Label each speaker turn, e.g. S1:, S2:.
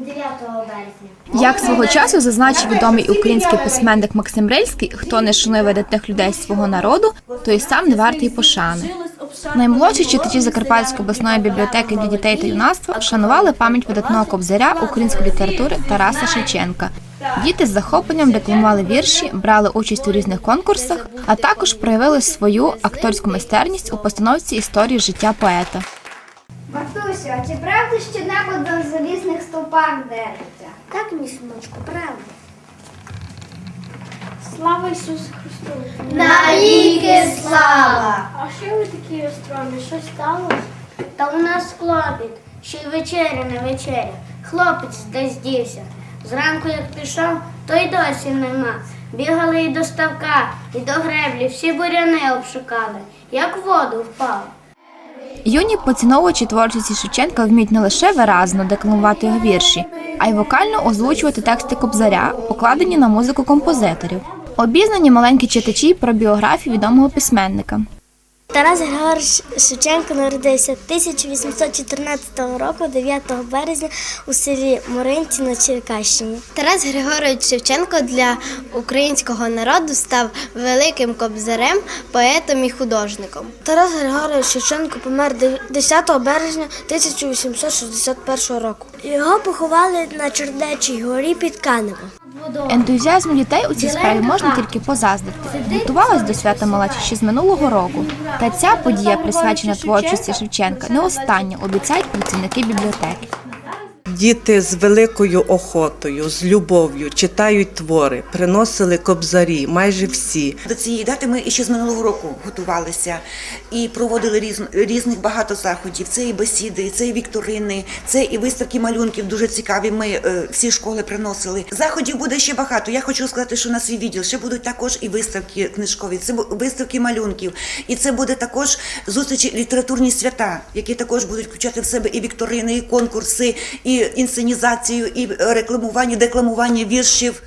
S1: 9 березня.
S2: Як свого часу зазначив відомий український письменник Максим Рильський, хто не шанує видатних людей свого народу, той сам не вартий пошани. Наймолодші читачі Закарпатської обласної бібліотеки для дітей та юнацтва вшанували пам'ять видатного кобзаря української літератури Тараса Шевченка. Діти з захопленням декламували вірші, брали участь у різних конкурсах, а також проявили свою акторську майстерність у постановці історії життя поета.
S1: Мартусю, а чи правда, що небо на залізних стовпах держиться? Так, мій синочку, правда.
S3: Слава Ісусу Христу!
S1: Навіки слава!
S3: А що ви такі остромі? Що сталося?
S1: Та у нас клопіт, ще й вечеря не вечеря. Хлопець десь дівся. Зранку як пішов, то й досі нема. Бігали і до ставка, і до греблі, всі буряни обшукали, як в воду впав.
S2: Юні поціновувачі творчості Шевченка вміють не лише виразно декламувати його вірші, а й вокально озвучувати тексти кобзаря, покладені на музику композиторів. Обізнані маленькі читачі про біографію відомого письменника.
S4: Тарас Григорович Шевченко народився 1814 року, 9 березня у селі Моринці на Черкащині. Тарас Григорович Шевченко для українського народу став великим кобзарем, поетом і художником. Тарас Григорович Шевченко помер 10 березня 1861 року. Його поховали на Чернечій горі під Каневом.
S2: Ентузіазму дітей у цій справі можна тільки позаздрити. Готувалась до свята малечі ще з минулого року. Та ця подія, присвячена творчості Шевченка, не остання, обіцяють працівники бібліотеки.
S5: Діти з великою охотою, з любов'ю читають твори, приносили кобзарі, майже всі.
S6: До цієї дати ми ще з минулого року готувалися і проводили різ, різних багато заходів. Це і бесіди, це і вікторини, це і виставки малюнків дуже цікаві. Ми е, всі школи приносили. Заходів буде ще багато. Я хочу сказати, що на свій відділ ще будуть також і виставки книжкові, це виставки малюнків, і це буде також зустрічі літературні свята, які також будуть включати в себе і вікторини, і конкурси, і інсценізацію, і рекламування, декламування віршів.